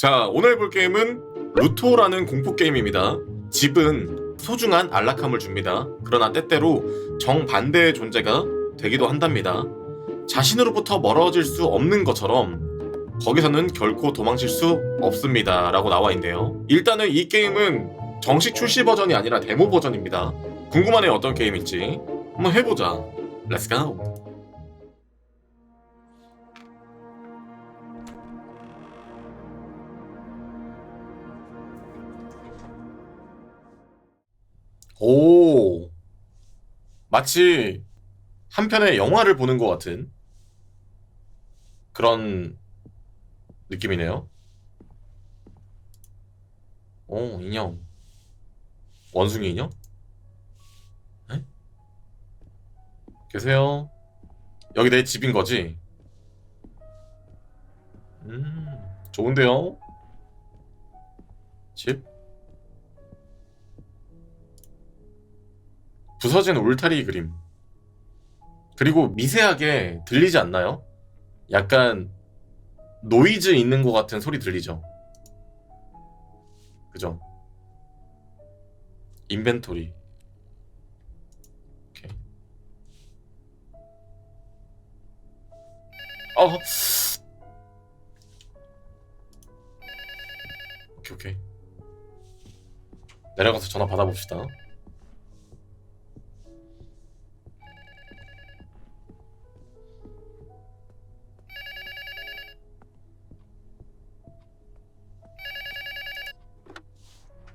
자, 오늘 볼 게임은 루토라는 공포 게임입니다. 집은 소중한 안락함을 줍니다. 그러나 때때로 정반대의 존재가 되기도 한답니다. 자신으로부터 멀어질 수 없는 것처럼 거기서는 결코 도망칠 수 없습니다. 라고 나와 있네요. 일단은 이 게임은 정식 출시 버전이 아니라 데모 버전입니다. 궁금하네요. 어떤 게임일지. 한번 해보자. 렛츠 오, 마치 한 편의 영화를 보는 것 같은 그런 느낌이네요. 오, 인형. 원숭이 인형? 에? 계세요? 여기 내 집인 거지? 음, 좋은데요? 집? 부서진 울타리 그림. 그리고 미세하게 들리지 않나요? 약간 노이즈 있는 것 같은 소리 들리죠? 그죠? 인벤토리. 오케이. 어. 오케이, 오케이. 내려가서 전화 받아봅시다.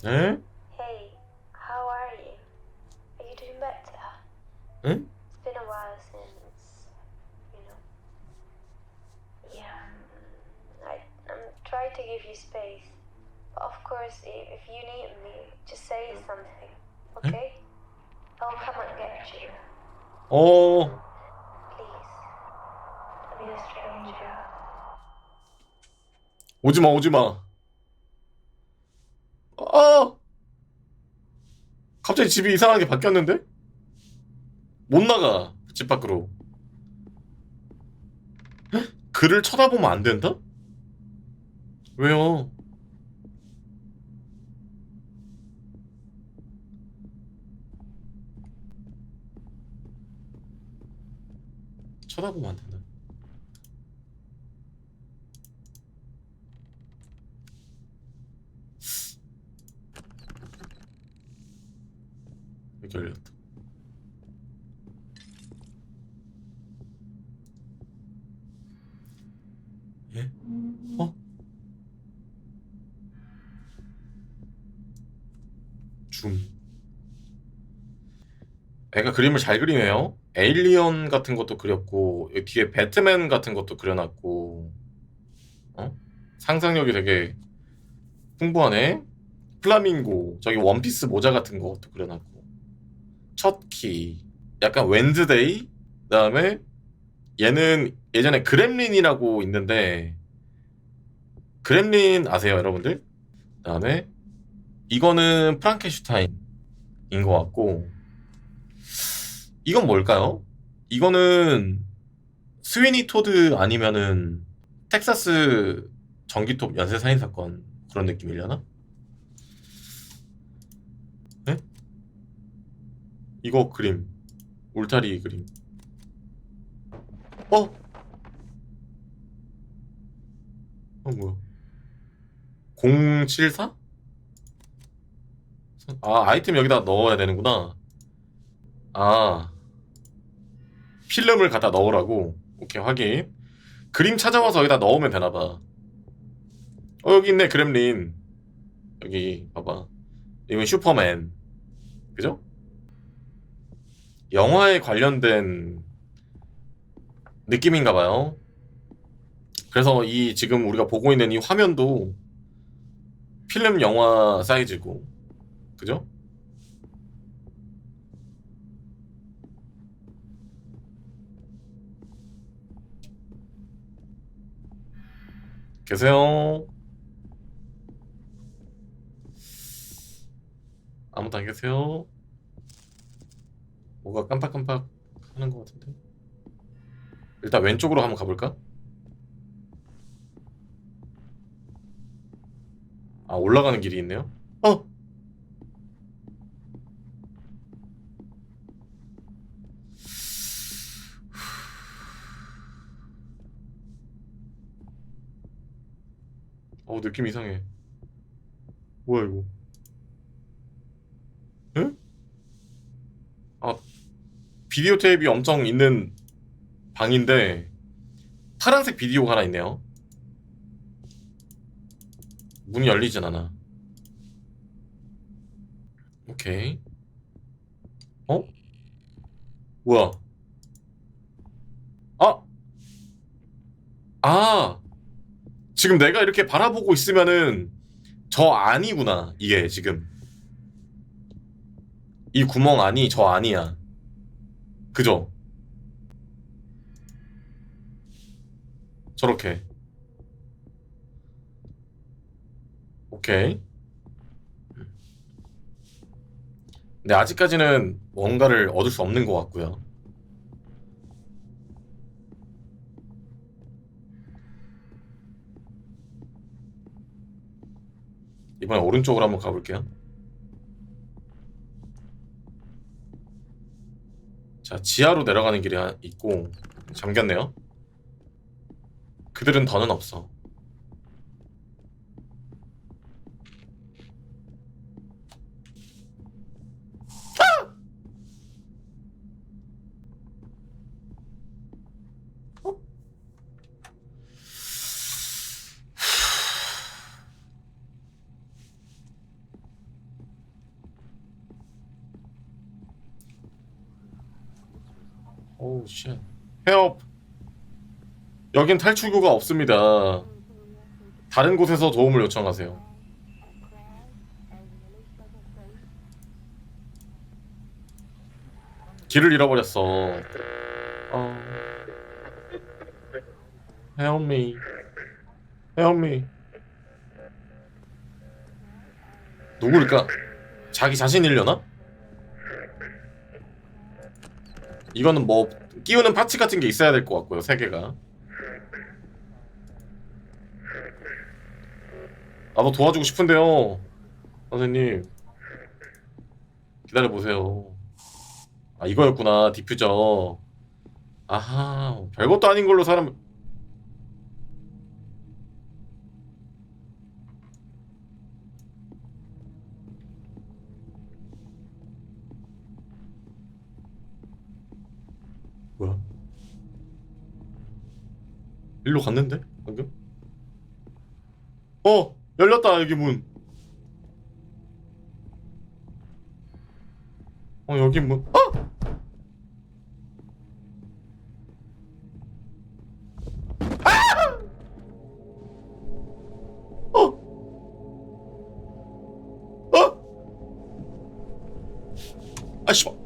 에? Hey, how are you? Are you doing better? 응? It's been a while since, you know. Yeah, I, I'm trying to give you space. But of course, i- if you need me, just say something, okay? I'll come and get you. 어, Please. Don't be a stranger. 오지마, 오지마. 갑자기 집이 이상하게 바뀌었는데? 못 나가, 집 밖으로. 헉? 그를 쳐다보면 안 된다? 왜요? 쳐다보면 안 된다. 여기 열렸다. 예? 어? 줌. 애가 그림을 잘 그리네요. 에일리언 같은 것도 그렸고 여기 뒤에 배트맨 같은 것도 그려놨고 어? 상상력이 되게 풍부하네. 플라밍고 저기 원피스 모자 같은 것도 그려놨고 첫 키 약간 웬즈데이 그다음에 얘는 예전에 그렘린이라고 있는데 그렘린 아세요 여러분들? 그다음에 이거는 프랑켄슈타인인 것 같고 이건 뭘까요? 이거는 스위니 토드 아니면은 텍사스 전기톱 연쇄 살인 사건 그런 느낌이려나? 이거 그림. 울타리 그림. 어? 어 뭐야? 074? 아 아이템 여기다 넣어야 되는구나. 아. 필름을 갖다 넣으라고. 오케이 확인. 그림 찾아와서 여기다 넣으면 되나봐. 어 여기 있네 그렘린. 여기 봐봐. 이건 슈퍼맨. 그죠? 영화에 관련된 느낌인가 봐요 그래서 이 지금 우리가 보고 있는 이 화면도 필름 영화 사이즈고 그죠? 계세요? 아무도 안 계세요? 뭐가 깜빡깜빡 하는 것 같은데? 일단 왼쪽으로 한번 가볼까? 아 올라가는 길이 있네요. 어. 어 느낌 이상해. 뭐야 이거? 응? 아 비디오 테이프가 엄청 있는 방인데 파란색 비디오가 하나 있네요. 문이 열리진 않아. 오케이. 어? 뭐야? 아! 아! 지금 내가 이렇게 바라보고 있으면은 저 안이구나. 이게 지금. 이 구멍 안이 저 안이야. 그죠? 저렇게. 오케이. 근데 아직까지는 뭔가를 얻을 수 없는 것 같고요. 이번에 오른쪽으로 한번 가볼게요. 자, 지하로 내려가는 길이 하- 있고 잠겼네요. 그들은 더는 없어. 쉣. 헬프. 여긴 탈출구가 없습니다. 다른 곳에서 도움을 요청하세요. 길을 잃어버렸어. 어... Help me. Help me. 누구일까? 자기 자신이려나? 이거는 뭐 끼우는 파츠 같은 게 있어야 될 것 같고요. 세 개가. 나도 도와주고 싶은데요. 선생님. 기다려 보세요. 아 이거였구나 디퓨저. 아하 별것도 아닌 걸로 사람. 일로 갔는데 방금? 어 열렸다 여기 문. 어 여기 문. 어? 아! 어? 어? 아.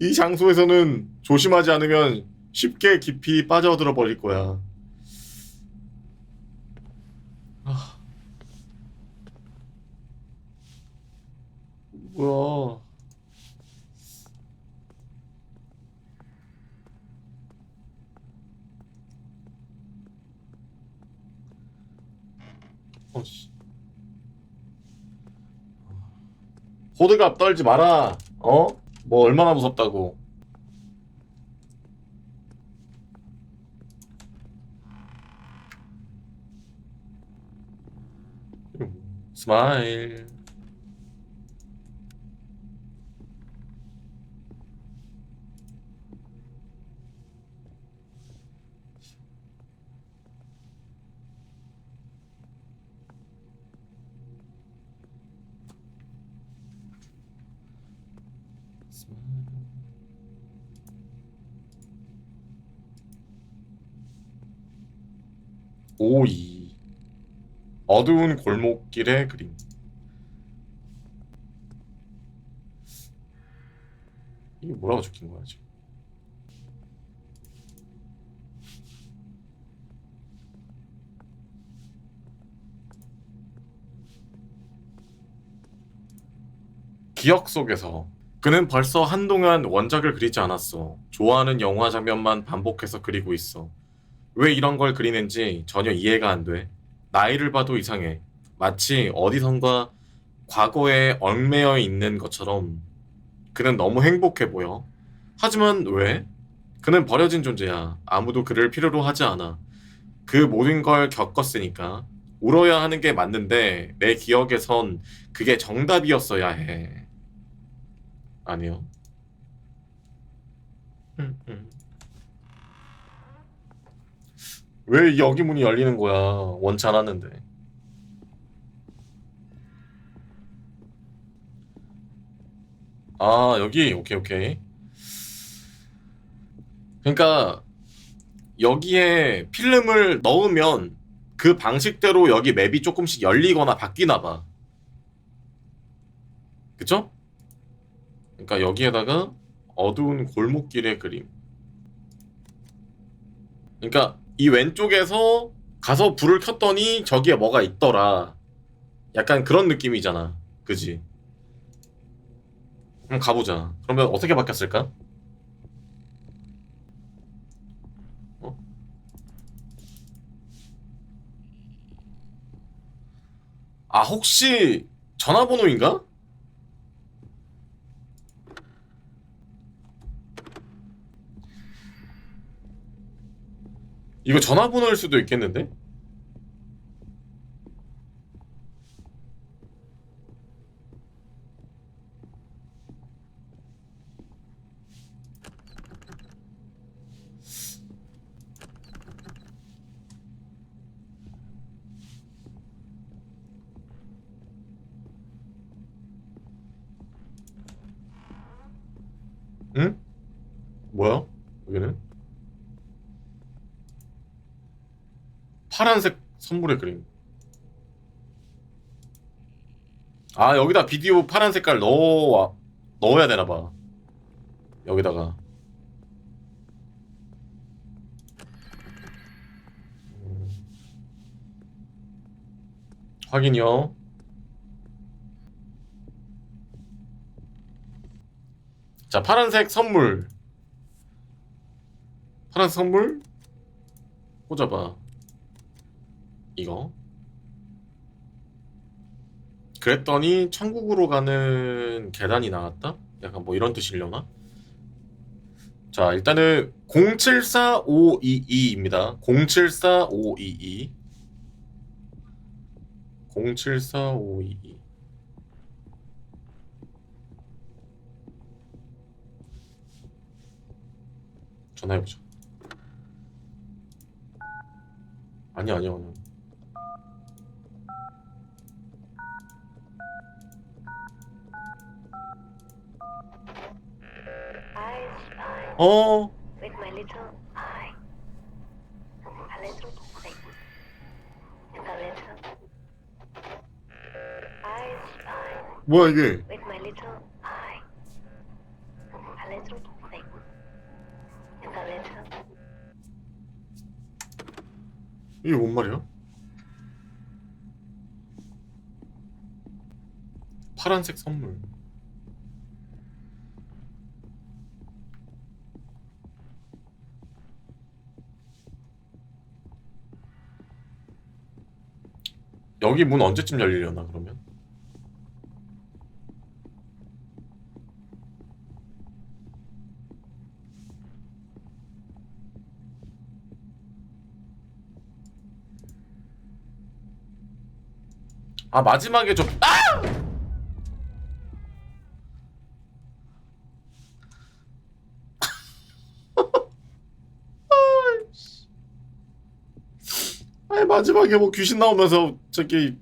이 장소에서는 조심하지 않으면 쉽게 깊이 빠져들어 버릴 거야. 아. 뭐야. 어씨. 호들갑 떨지 마라. 어? 뭐 얼마나 무섭다고. 스마일. 52 어두운 골목길의 그림 이게 뭐라고 적힌 거야 지금 기억 속에서 그는 벌써 한동안 원작을 그리지 않았어. 좋아하는 영화 장면만 반복해서 그리고 있어. 왜 이런 걸 그리는지 전혀 이해가 안 돼. 나이를 봐도 이상해. 마치 어디선가 과거에 얽매여 있는 것처럼 그는 너무 행복해 보여. 하지만 왜? 그는 버려진 존재야. 아무도 그를 필요로 하지 않아. 그 모든 걸 겪었으니까. 울어야 하는 게 맞는데 내 기억에선 그게 정답이었어야 해. 아니요. 음, 음. 왜 여기 문이 열리는 거야? 원치 않았는데. 아, 여기? 오케이, 오케이. 그러니까, 여기에 필름을 넣으면 그 방식대로 여기 맵이 조금씩 열리거나 바뀌나 봐. 그쵸? 그러니까 여기에다가 어두운 골목길의 그림. 그러니까 이 왼쪽에서 가서 불을 켰더니 저기에 뭐가 있더라. 약간 그런 느낌이잖아. 그지? 그럼 가보자. 그러면 어떻게 바뀌었을까? 어? 아, 혹시 전화번호인가? 이거 전화번호일 수도 있겠는데? 응? 뭐야? 여기는? 파란색 선물의 그림. 아, 여기다 비디오 파란 색깔 넣어, 넣어야 되나 봐. 여기다가. 음. 확인이요. 자, 파란색 선물. 파란색 선물 꽂아봐. 이거. 그랬더니 천국으로 가는 계단이 나왔다? 약간 뭐 이런 뜻이려나? 자, 일단은 074522입니다. 074522. 074522. 전화해보자. 아니야, 아니야, 아니야. I spy 어, with my little eye. A little thing. A little. I spy 뭐야 이게? with my little eye. A little thing. A little. 이게 뭔 말이야? 파란색 선물. 여기 문 언제쯤 열리려나 그러면? 아 마지막에 좀 아! 아니 마지막에 뭐 귀신 나오면서 저기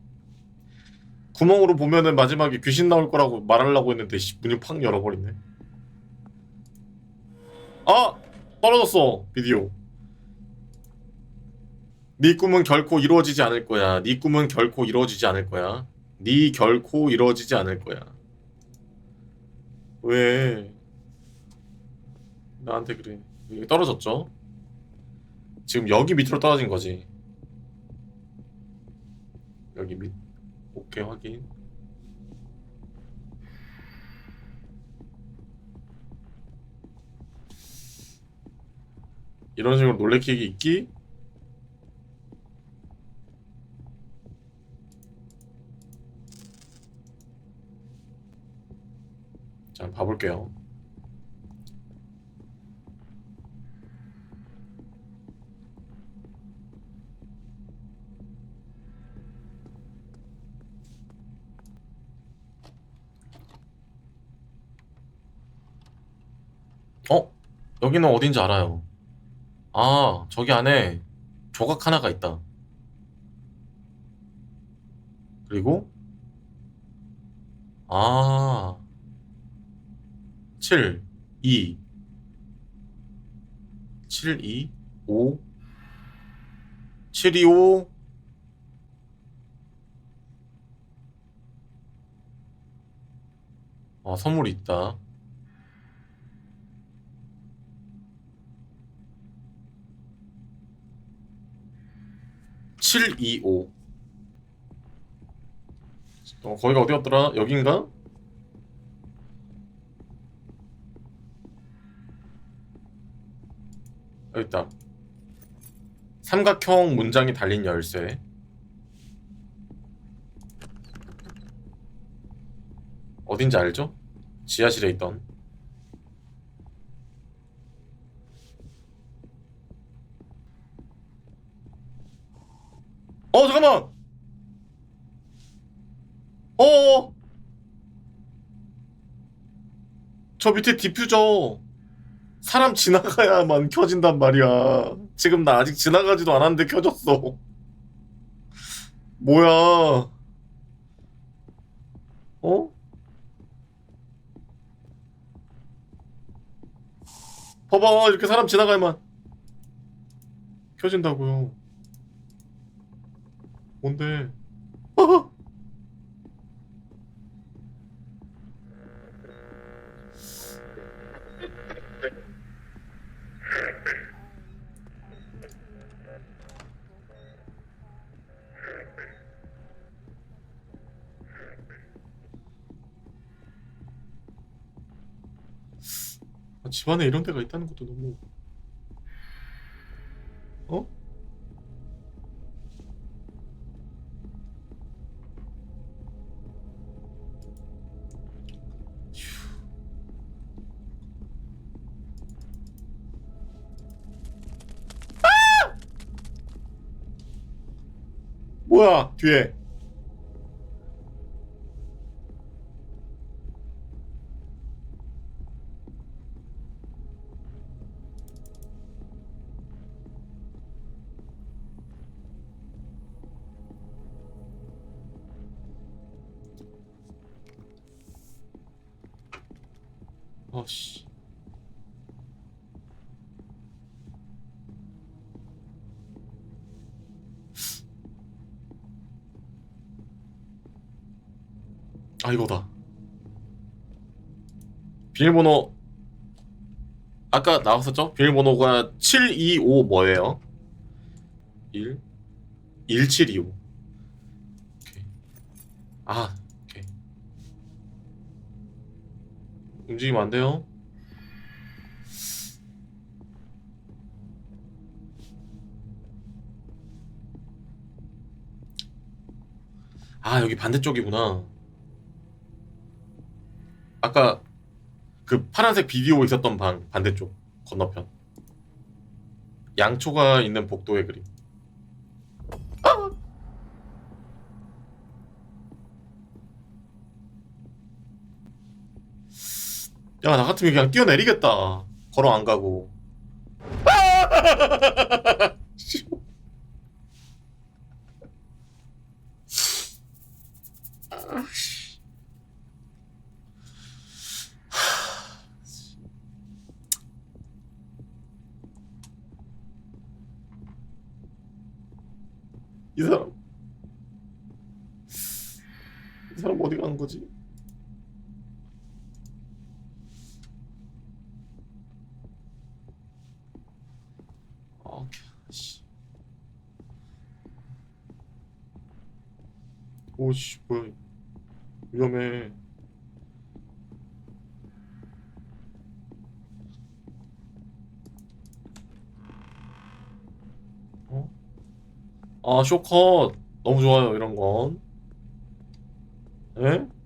구멍으로 보면은 마지막에 귀신 나올 거라고 말하려고 했는데 씨, 문을 팍 열어버리네. 아 떨어졌어 비디오. 네 꿈은 결코 이루어지지 않을 거야. 네 꿈은 결코 이루어지지 않을 거야. 네 결코 이루어지지 않을 거야. 왜? 나한테 그래. 여기 떨어졌죠? 지금 여기 밑으로 떨어진 거지. 여기 밑 오케이 확인. 이런 식으로 놀래키기 있기? 자 봐볼게요. 여기는 어딘지 알아요. 아, 저기 안에 조각 하나가 있다. 그리고, 아, 7, 2, 7, 2, 5, 7, 2, 5, 아, 선물이 있다. 칠, 이, 오. 어, 거기가 어디였더라? 여긴가? 여기 있다. 삼각형 문장이 달린 열쇠. 어딘지 알죠? 지하실에 있던. 어, 잠깐만! 어! 저 밑에 디퓨저. 사람 지나가야만 켜진단 말이야. 지금 나 아직 지나가지도 않았는데 켜졌어. 뭐야? 어? 봐봐, 이렇게 사람 지나가야만 켜진다고요. 뭔데? 아! 아, 집안에 이런 데가 있다는 것도 너무 뭐야? 뒤에. 어씨 아 이거다. 비밀번호 아까 나왔었죠? 비밀번호가 725 뭐예요? 1 1725 오케이. 아 움직이면 안 돼요? 아 여기 반대쪽이구나 아까 그 파란색 비디오 있었던 방 반대쪽 건너편. 양초가 있는 복도의 그림. 아! 야나 같으면 그냥 뛰어내리겠다. 걸어 안 가고. 아! 오씨 뭐야 위험해 어? 아 쇼컷 너무 좋아요 이런 건 에?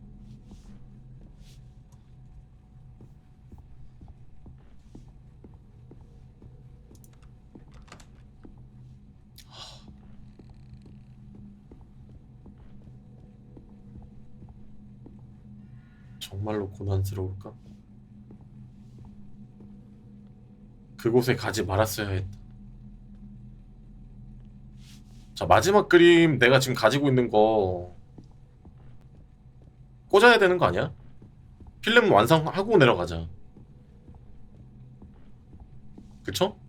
고난스러울까? 그곳에 가지 말았어야 했다. 자, 마지막 그림 내가 지금 가지고 있는 거 꽂아야 되는 거 아니야? 필름 완성하고 내려가자. 그쵸?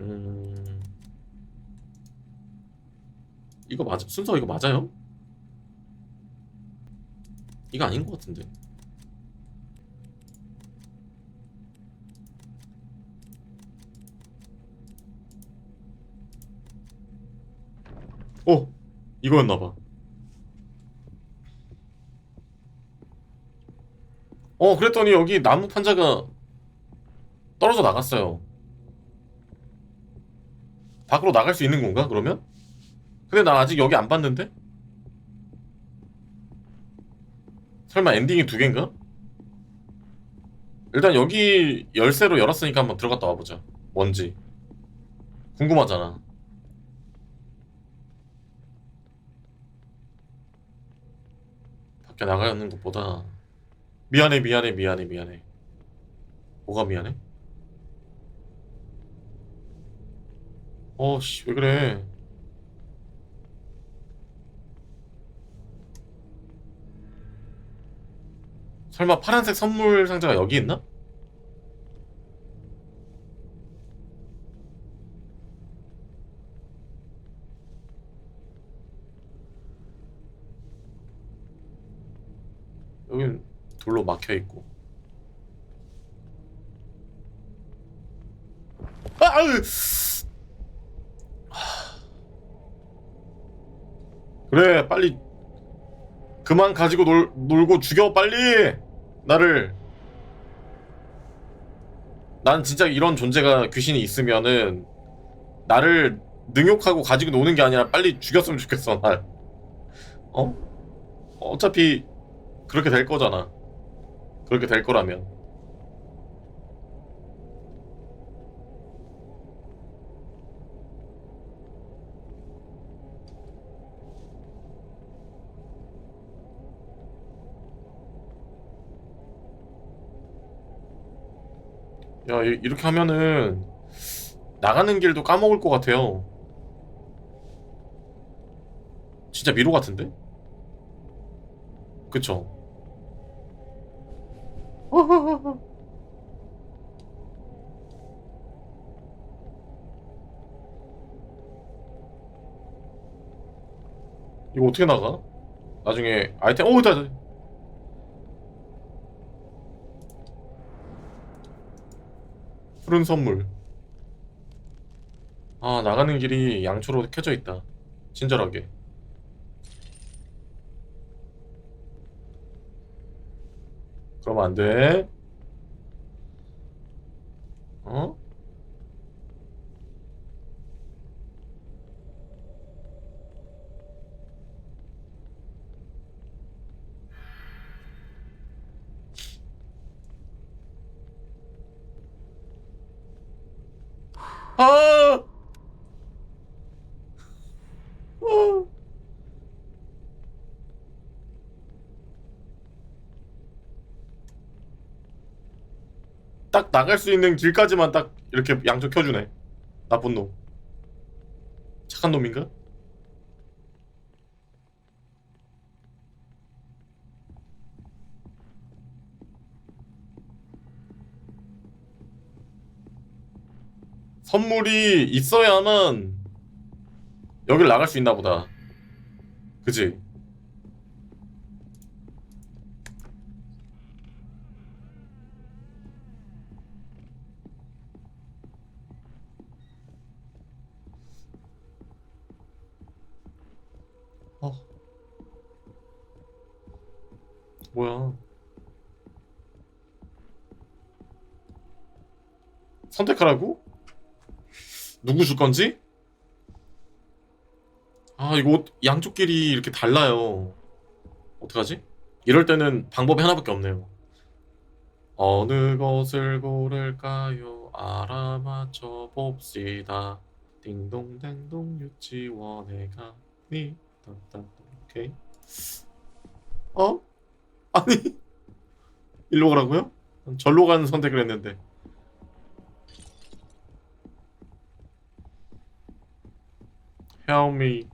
음... 이거 맞아? 순서 이거 맞아요? 이거 아닌 것 같은데. 어, 이거였나 봐. 어, 그랬더니 여기 나무 판자가 떨어져 나갔어요. 밖으로 나갈 수 있는 건가, 그러면? 근데 나 아직 여기 안 봤는데? 설마 엔딩이 두 개인가? 일단 여기 열쇠로 열었으니까 한번 들어갔다 와보자. 뭔지. 궁금하잖아. 밖에 나가는 것보다 미안해 미안해 미안해 미안해. 뭐가 미안해? 어씨 왜 그래? 설마 파란색 선물 상자가 여기 있나? 여긴 돌로 막혀 있고. 아, 아유. 하. 그래, 빨리 그만 가지고 놀, 놀고 죽여 빨리 나를. 난 진짜 이런 존재가 귀신이 있으면은 나를 능욕하고 가지고 노는 게 아니라 빨리 죽였으면 좋겠어 날. 어? 어차피 그렇게 될 거잖아. 그렇게 될 거라면. 야, 이- 이렇게 하면은 나가는 길도 까먹을 것 같아요. 진짜 미로 같은데? 그쵸? 이거 어떻게 나가? 나중에 아이템 오 있다 있다. 푸른 선물. 아 나가는 길이 양초로 켜져 있다. 친절하게. 그러면 안돼. 어? 아! 아! 딱 나갈 수 있는 길까지만 딱 이렇게 양쪽 켜주네. 나쁜 놈. 착한 놈인가? 선물이 있어야만 여길 나갈 수 있나 보다. 그지? 어. 뭐야? 선택하라고? 누구 줄 건지? 아 이거 양쪽 길이 이렇게 달라요 어떡하지? 이럴 때는 방법이 하나밖에 없네요 어느 것을 고를까요? 알아맞혀 봅시다 딩동댕동 유치원에 가니 딴딴 오케이 어? 아니 일로 가라고요? 절로 가는 선택을 했는데 Help me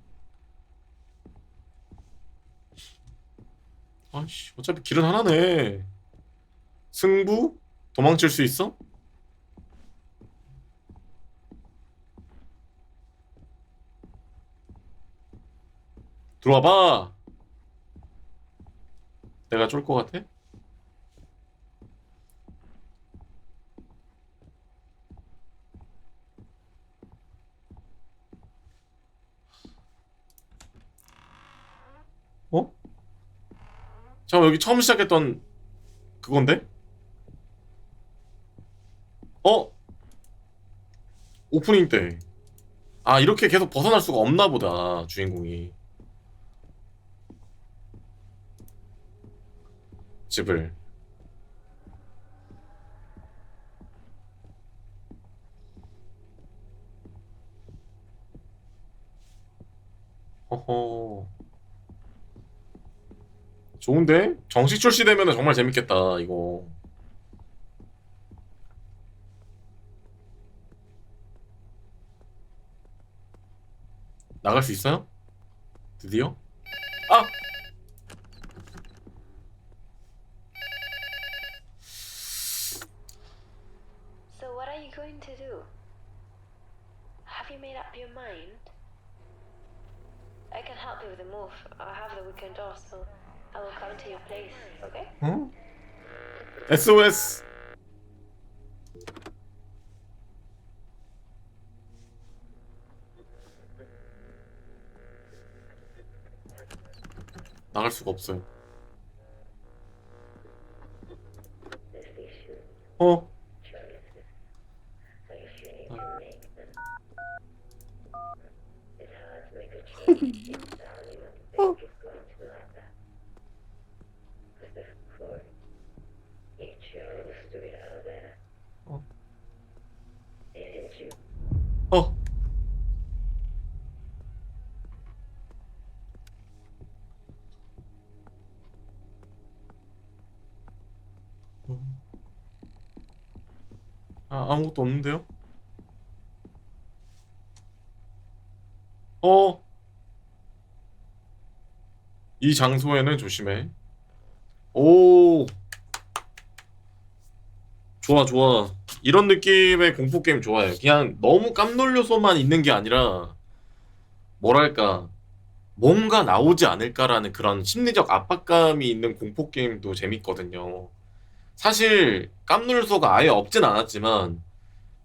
아씨 어차피 길은 하나네 승부? 도망칠 수 있어? 들어와봐 내가 쫄 것 같아? 잠깐 여기 처음 시작했던 그건데? 어? 오프닝 때. 아, 이렇게 계속 벗어날 수가 없나 보다, 주인공이. 집을. 허허. 좋은데? 정식 출시되면 정말 재밌겠다, 이거. 나갈 수 있어요? 드디어? 아! I will come to your place, okay? 어? SOS. 나갈 수가 없어요. 어? 어? 없는데요? 어? 이 장소에는 조심해. 오. 좋아, 좋아. 이런 느낌의 공포 게임 좋아해요. 그냥 너무 깜놀려서만 있는 게 아니라 뭐랄까 뭔가 나오지 않을까라는 그런 심리적 압박감이 있는 공포 게임도 재밌거든요. 사실 깜놀소가 아예 없진 않았지만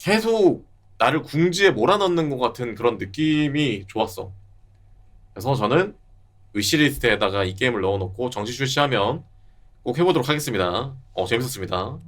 계속 나를 궁지에 몰아넣는 것 같은 그런 느낌이 좋았어. 그래서 저는 위시리스트에다가 이 게임을 넣어놓고 정식 출시하면 꼭 해보도록 하겠습니다. 어, 재밌었습니다.